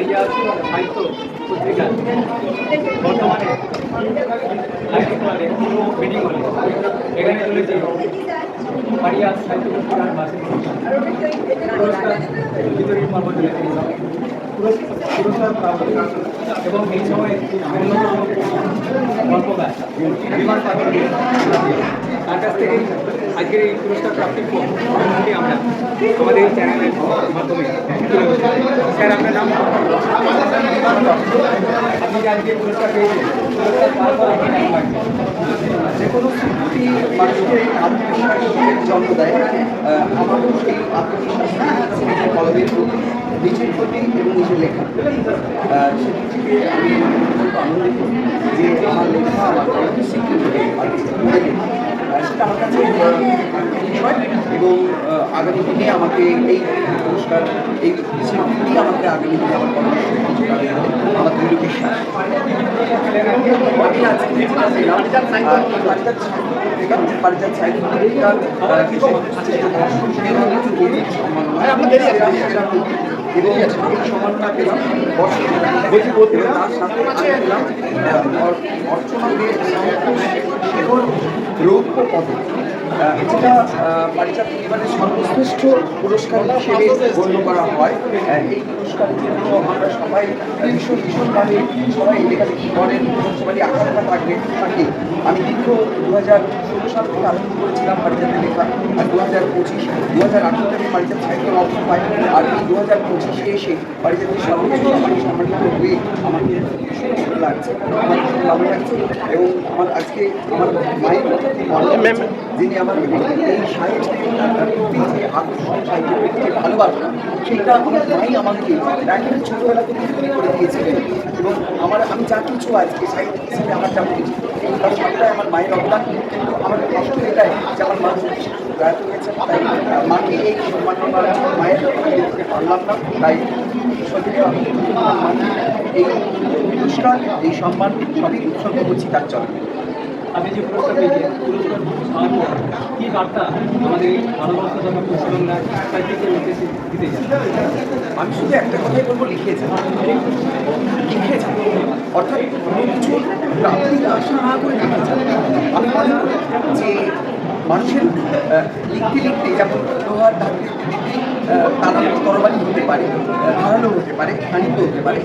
সাহিত্য পত্রিকা। বর্তমানে লাইটিং হলে হলে এখানে চলেছে। পারিজাত সাহিত্য পত্রিকার এবং এই সময় অন্যতম গল্পকার বিমান থেকে আজকের এই পুরস্কার প্রাপ্তির আমরা আমাদের এই চ্যানেলের মাধ্যমে স্যার নাম আপনি যে আজকে পুরস্কার পেয়েছেন যে কোনো সৃষ্টি মানুষকে আত্মবিশ্বাসের জন্ম দেয়। আমারও সেই আত্মবিশ্বাস কলমের প্রতি নিজের প্রতি এবং নিজের লেখা। সেদিক থেকে আমি আনন্দিত যে আমার লেখা আমার কলমের স্বীকৃতি সেটা আমার কাছে এবং আগামী দিনে আমাকে এই পুরস্কার, এই স্বীকৃতি আমাকে আগামী দিনে আমার কলমের এবং এই সম্মাননা পেলাম বর্ষিত এবং তার সাথে পেলাম অর্চনা দে সাহিত্য শেখর রৌপ্য পদক। আহ, পারিজাত পরিবারের সর্বশ্রেষ্ঠ পুরস্কার হিসেবে গণ্য করা হয়। আহ, এই পুরস্কারের জন্য আমরা সবাই ভীষণ ভীষণভাবে সবাই লেখালেখি করেন এবং সবারই আকাঙ্ক্ষা থাকে আমি দীর্ঘ দু হাজার ষোলো সাল থেকে আরম্ভ করেছিলাম পারিজাতে লেখা আর দু হাজার পঁচিশ দু হাজার আঠারো থেকে পারিজাত সাহিত্য রত্ন পাই আর এই দু হাজার পঁচিশে এসে পারিজাতের সর্বোচ্চ সম্মানে সম্মানিত হয়ে আমার ভীষণ ভালো লাগছে আমার ভালো লাগছে এবং আমার আজকে আমার মায়ের যিনি আমার এই সাহিত্যের প্রতি যে আকর্ষণ সাহিত্যের প্রতি ভালোবাসা সেটা আমার মাই আমাকে একেবারে ছোটোবেলা থেকে তৈরি করে দিয়েছিলেন এবং আমার আমি যা কিছু আজকে সাহিত্য হিসেবে আমার যা পেয়েছি তার সবটাই আমার মায়ের অবদান কিন্তু আমার কষ্ট এটাই যে আমার মা প্রয়াত হয়েছে তাই মাকে এই সম্মান করার জন্য মায়ের আমি দিতে পারলাম না তাই আমি এই পুরস্কার, এই সম্মান, সবই উৎসর্গ করছি তার চরণে। আপনি যে পুরস্কার পেয়েছেন পুরস্কার বার্তা আমাদের এই ভারতবর্ষ তথা সাহিত্যিকের উদ্দেশ্যে দিতে আমি শুধু একটা কথাই বলব, লিখে যান। লিখে অর্থাৎ কোনো কিছু আশা না করে লিখে যান। আমি মনে যে মানুষের লিখতে লিখতে যেমন লোহার দিতে তারা তরবারি হতে পারে ধারালো হতে পারে খানিত হতে পারে।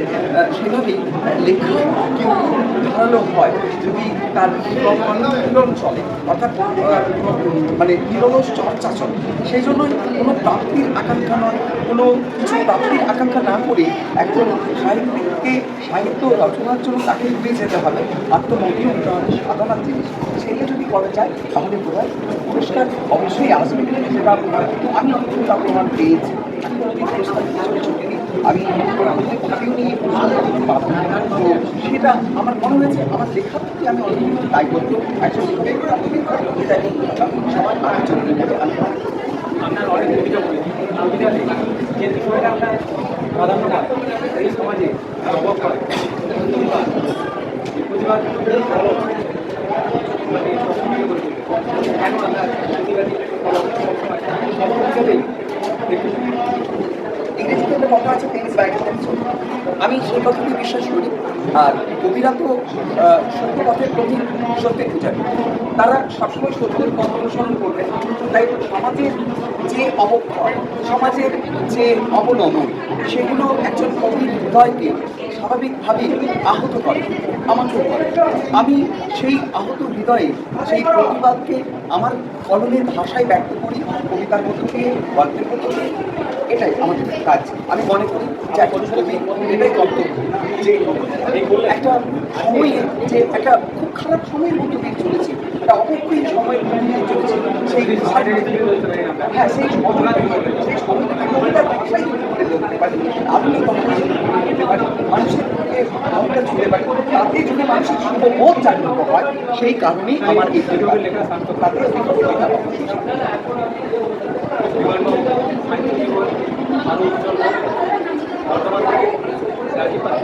সেভাবেই লেখা কিন্তু ধারালো হয়। যদি তার নিরলন চলে, অর্থাৎ মানে নিরলস চর্চা চলে সেই জন্যই কোনো প্রাপ্তির আকাঙ্ক্ষা নয়। কোনো কিছু প্রাপ্তির আকাঙ্ক্ষা না করে একজন সাহিত্যিককে সাহিত্য রচনার জন্য তাকে ডুবে যেতে হবে। আত্মমন্ত্রী সাধনার জিনিস। সেটা যদি করা যায়, তাহলে বোধ হয় পুরস্কার অবশ্যই আসবে। সেটা আমি প্রমাণ পেয়েছি আমি তো সেটা আমার মনে হয়েছে, আমার লেখার প্রতি আমি অনেক কিছু দায়বদ্ধ একজন সবার আমার। আপনার অনেক কবিতা যে বিষয়টা আপনার প্রাধান্য পায় এই সমাজে প্রভাব করে প্রতিবাদ মানে প্রতিবাদী আছে আমি সেই কথাকে বিশ্বাস করি, আর কবিরা তো সত্য পথের প্রতি সত্যের পূজারী। তারা সবসময় সত্যের পথ অনুসরণ করবে। তাই সমাজের যে অবক্ষয়, সমাজের যে অবনমন, সেগুলো একজন কবির হৃদয়কে স্বাভাবিকভাবেই আহত করে, আমাকেও করে। আমি সেই আহত হৃদয়ে, সেই প্রতিবাদকে আমার কলমের ভাষায় ব্যক্ত করি কবিতার মধ্য দিয়ে, গল্পের মধ্য দিয়ে। এটাই আমাদের কাজ। আমি মনে করি যে কবি এটাই কর্তব্য। যে একটা সময়ে, যে একটা খুব খারাপ সময়ের মধ্যে দিয়ে চলেছে, একটা অপেক্ষিত সময়ের মধ্যে চলেছে, সেই হ্যাঁ সেই সেই পারি তাতে মানুষের শুভবোধ জাগ্রত হয় সেই কারণেই আমার এই লেখা তাতে। বর্তমান থেকে রাজীব আমি